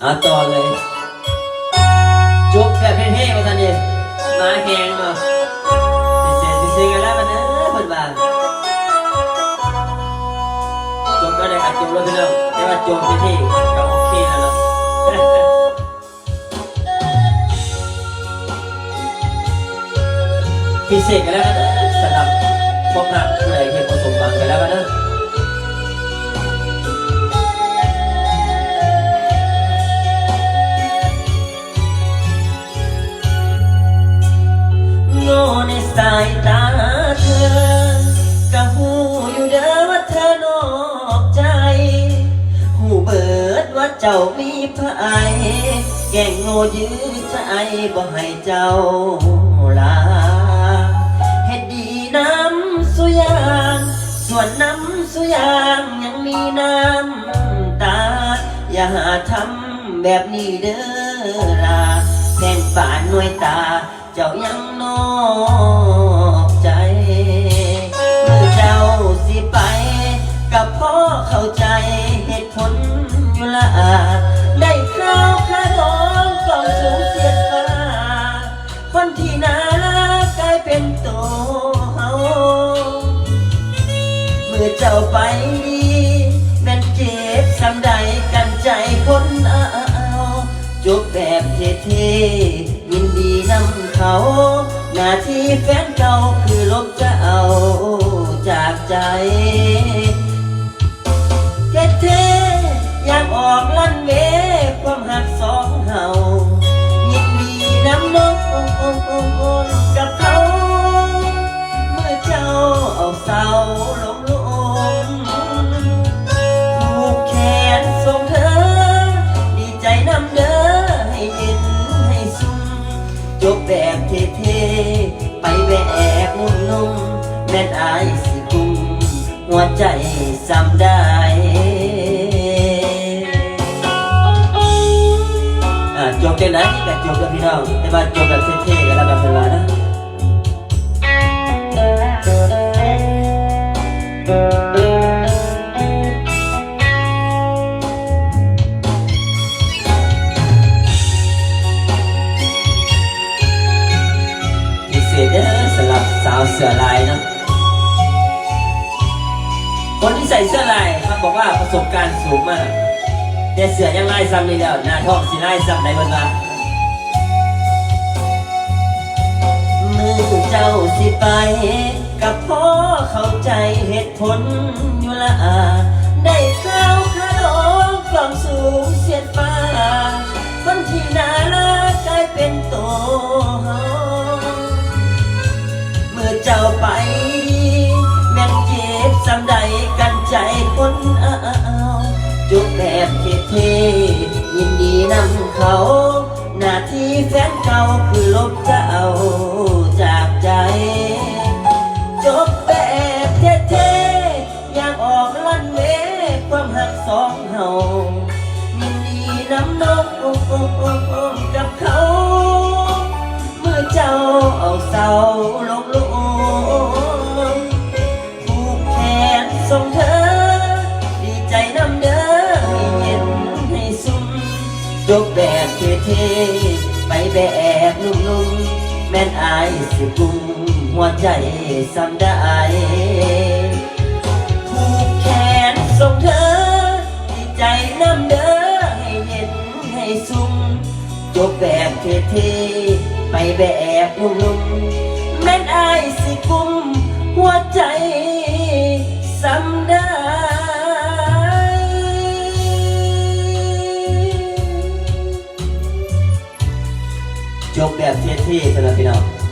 เอาต่อเลยจบแบบเท่ๆมาทันดีมาแข่งเนาเสร็จเสร็จกันแล้วมันเออเพิ่นว่าจบแล้วเลยครับจบแล้วพี่น้องแต่ว่าจบเท่ๆก็โอเคแล้วนะพิเศษกันแล้วนะสำหรับพวกนัก สายตาเธอกะหูอยู่เด้อว่าเธอนอกใจ หูเบิดว่าเจ้ามีพระไอแก่งโง่ยื้อใจบ่ให้เจ้าลาเฮ็ดดีน้ำสุยางส่วนน้ำสุยางยังมีน้ำตา อย่าหาทำแบบนี้เด้อลาแข่งป่านหน่วยตา เจ้ายังนอกใจ เมื่อเจ้าสิไป กับพ่อเข้าใจเหตุผลอยู่ละได้ข้าวข้าร้องกล่องสูงเสียดฟ้า คนที่น่ารักกลายเป็นตัวเฮาเมื่อเจ้าไปดีแม่นเจ็บสำใดกันใจคนเอาจบแบบเท่ๆ เขา หน้าที่แฟนเก่าคือลบจะเอาจากใจเท่ แบบนุ่มแม่นอายสิกุมหัวใจซ้ำได้จบจังไหนก็จบกับพี่น้องแต่ว่าจบแบบเท่ๆกันแล้วกันเวลานะ เสื้อลายนะ คนที่ใส่เสื้อลายเขาบอกว่าประสบการณ์สูงมากแต่เสื้อยังลายซ้ำนี่แล้วหน้าท้องสิลายซ้ำได้บิ่งว่ามือเจ้าสิไป กับพ่อเข้าใจเหตุผลอยู่ละอาได้ข้าวขนมกล่องสูง เทยินดีนำเขา จบแบบเท่ๆไปแบบนุ่มๆ แม่นอายสิกุมหัวใจซ้ำได้ผูกแขนส่งเธอดีใจน้ำเด้อให้เย็นให้สุ่มจบแบบเท่ๆไปแบบนุ่มๆ แม่นอายสิกุมหัวใจ จบแบบเท่ๆสำหรับพี่น้อง